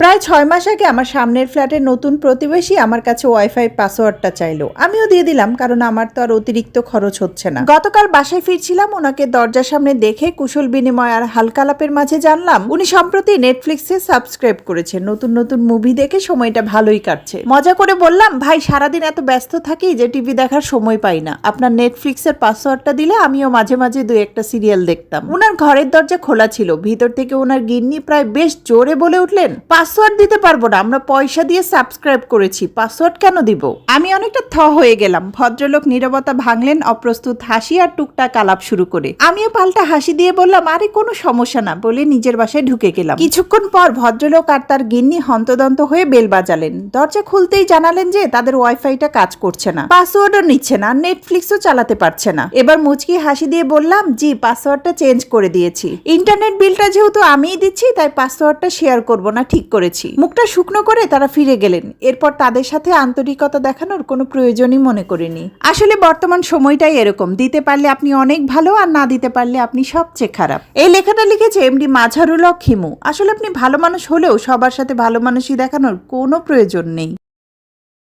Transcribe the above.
প্রায় ছয় মাস আগে আমার সামনের ফ্ল্যাটের নতুন প্রতিবেশী আমার কাছে ওয়াইফাই পাসওয়ার্ডটা চাইলো। আমিও দিয়ে দিলাম, কারণ আমার তো আর অতিরিক্ত খরচ হচ্ছে না। গতকাল বাসায় ফিরছিলাম, ওনাকে দরজার সামনে দেখে কুশল বিনিময় আর হালকালাপের মাঝে জানলাম, উনি সম্প্রতি নেটফ্লিক্সে সাবস্ক্রাইব করেছেন নতুন নতুন মুভি দেখে সময়টা ভালোই কাটছে। মজা করে বললাম, ভাই, সারাদিন এত ব্যস্ত থাকি যে টিভি দেখার সময় পাই না। আপনার নেটফ্লিক্সের পাসওয়ার্ডটা দিলে আমিও মাঝে মাঝে দুই একটা সিরিয়াল দেখতাম। ওনার ঘরের দরজা খোলা ছিল, ভিতর থেকে ওনার গিন্নি প্রায় বেশ জোরে বলে উঠলেন পাসওয়ার্ড দিতে পারব না। আমরা পয়সা দিয়ে সাবস্ক্রাইব করেছি, পাসওয়ার্ড কেন দিব? আমি অনেকটা থ হয়ে গেলাম। ভদ্রলোক নীরবতা ভাঙলেন, অপ্রস্তুত হাসি আর টুকটাক আলাপ শুরু করে। আমিও পাল্টা হাসি দিয়ে বললাম, আরে, কোনো সমস্যা না, বলে নিজের বাসায় ঢুকে গেলাম। কিছুক্ষণ পর ভদ্রলোক আর তার গিন্নি হন্তদন্ত হয়ে বেল বাজালেন। দরজা খুলতেই জানালেন যে তাদের ওয়াইফাইটা কাজ করছে না। পাসওয়ার্ডও নিচ্ছে না, নেটফ্লিক্সও চালাতে পারছে না। এবার মুচকি হাসি দিয়ে বললাম, জি, পাসওয়ার্ডটা চেঞ্জ করে দিয়েছি। ইন্টারনেট বিলটা যেহেতু আমিই দিচ্ছি, তাই পাসওয়ার্ডটা শেয়ার করব না, ঠিক করেছি। মুখটা শুকনো করে তারা ফিরে গেলেন। এরপর তাদের সাথে আন্তরিকতা দেখানোর কোনো প্রয়োজনই মনে করিনি। আসলে বর্তমান সময়টাই এরকম। দিতে পারলে আপনি অনেক ভালো আর না দিতে পারলে আপনি সবচেয়ে খারাপ। এই লেখাটা লিখেছে এমডি মাঝারুল হিমু। আসলে আপনি ভালো মানুষ হলেও সবার সাথে ভালো মানুষই দেখানোর কোনো প্রয়োজন নেই।